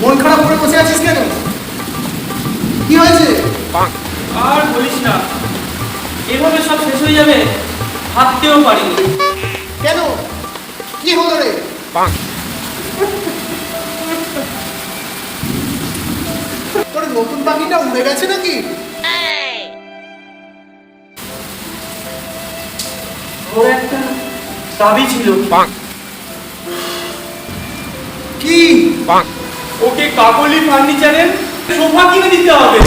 মন খারাপ করে বসে আছিস কেন? কি হয়েছে? আর বলিস না। এভাবে সব শেষ হয়ে যাবে? ভাবতেও পারিনি। কেন? কি হলো রে? তোর নতুন পাখিটা উড়ে গেছে নাকি? ওর একটা দাবি ছিল। কি? ওকে কাকলি ফার্নিচারের সোফা কিনে দিতে হবে।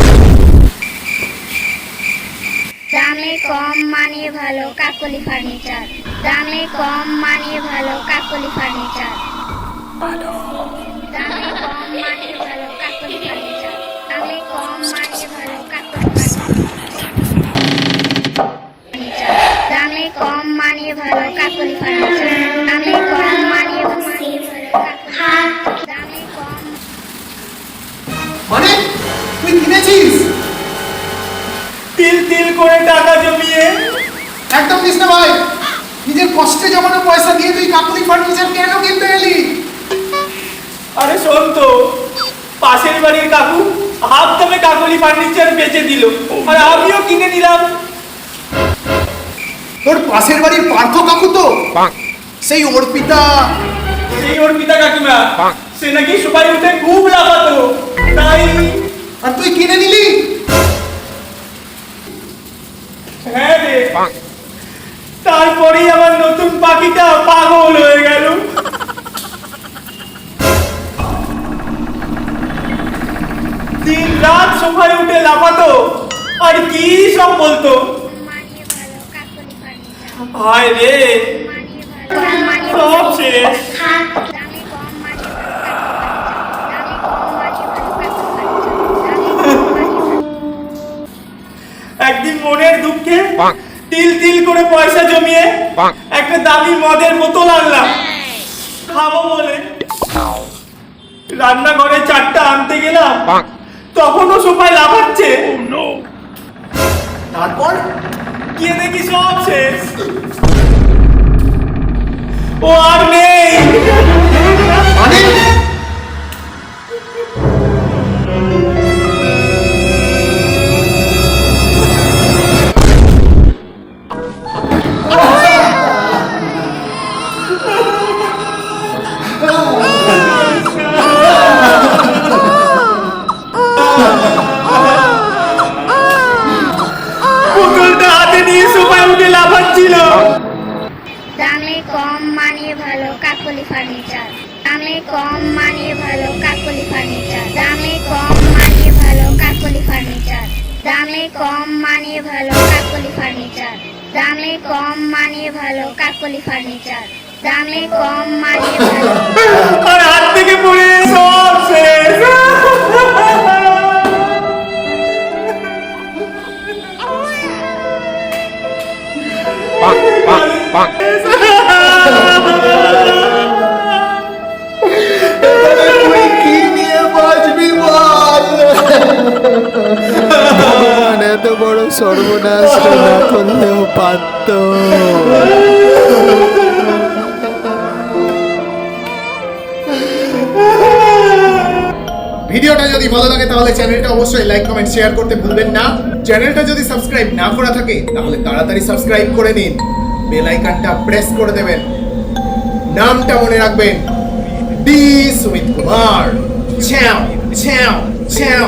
দামে কম মানে ভালো কাকলি ফার্নিচার। দামে কম মানে ভালো কাকলি ফার্নিচার। দামে কম মানে ভালো কাকলি ফার্নিচার। দামে কম মানে ভালো কাকলি ফার্নিচার। দামে কম মানে ভালো কাকলি ফার্নিচার। কিনেছিস? তিল তিল করে টাকা জমিয়ে। একদম নিস না ভাই। নিজের কষ্টে জমানো পয়সা দিয়ে তুই কাকুলি ফার্নিচার কেন কিনতে এলি? আরে শোন তো পাশের বাড়ির কাকু হাফ দামে কাকলি ফার্নিচার বেচে দিল আর আমিও কিনে নিলাম। তোর পাশের বাড়ির পার্থ কাকু তো? সেই অর্পিতা। সেই ওর পিতা কাকিমা সে নাকি সবাই উঠে খুব লাফাতো। তাই আর তুই কিনে নিলি? হ্যাঁ রে। তারপরেই আমার নতুন পাখিটা পাগল হয়ে গেল। দিন রাত সোফায় উঠে লাফাতো আর কি সব বলতো? হায় রে। সব শেষ। একদিন মনের দুঃখে তিল তিল করে পয়সা জমিয়ে একটা দামি মদের বোতল আনলাম। খাব বলে রান্নাঘরে চারটা আনতে গেলাম। তখনও সবাই লাফাচ্ছে। তারপর গিয়ে দেখি সব শেষ। ও আর নেই। কাকলি ফার্নিচার। দামে কম মানে ভালো কাকলি ফার্নিচার। দামে কম মানে ভালো কাকলি ফার্নিচার। দামে কম মানে ভালো কাকলি ফার্নিচার। দামে কম মানে ভালো কাকলি ফার্নিচার। দামে কম মানে ভালো আর হাত থেকে পড়ে? বড় না করলেও পারত। ভিডিওটা যদি ভালো লাগে তাহলে চ্যানেলটা অবশ্যই লাইক, কমেন্ট, শেয়ার করতে ভুলবেন না। চ্যানেলটা যদি সাবস্ক্রাইব না করা থাকে, তাহলে তাড়াতাড়ি সাবস্ক্রাইব করে নিন। বেল আইকনটা প্রেস করে দেবেন। নামটা মনে রাখবেন, ডি সুমিত কুমার। ছ্যাও ছ্যাও ছ্যাও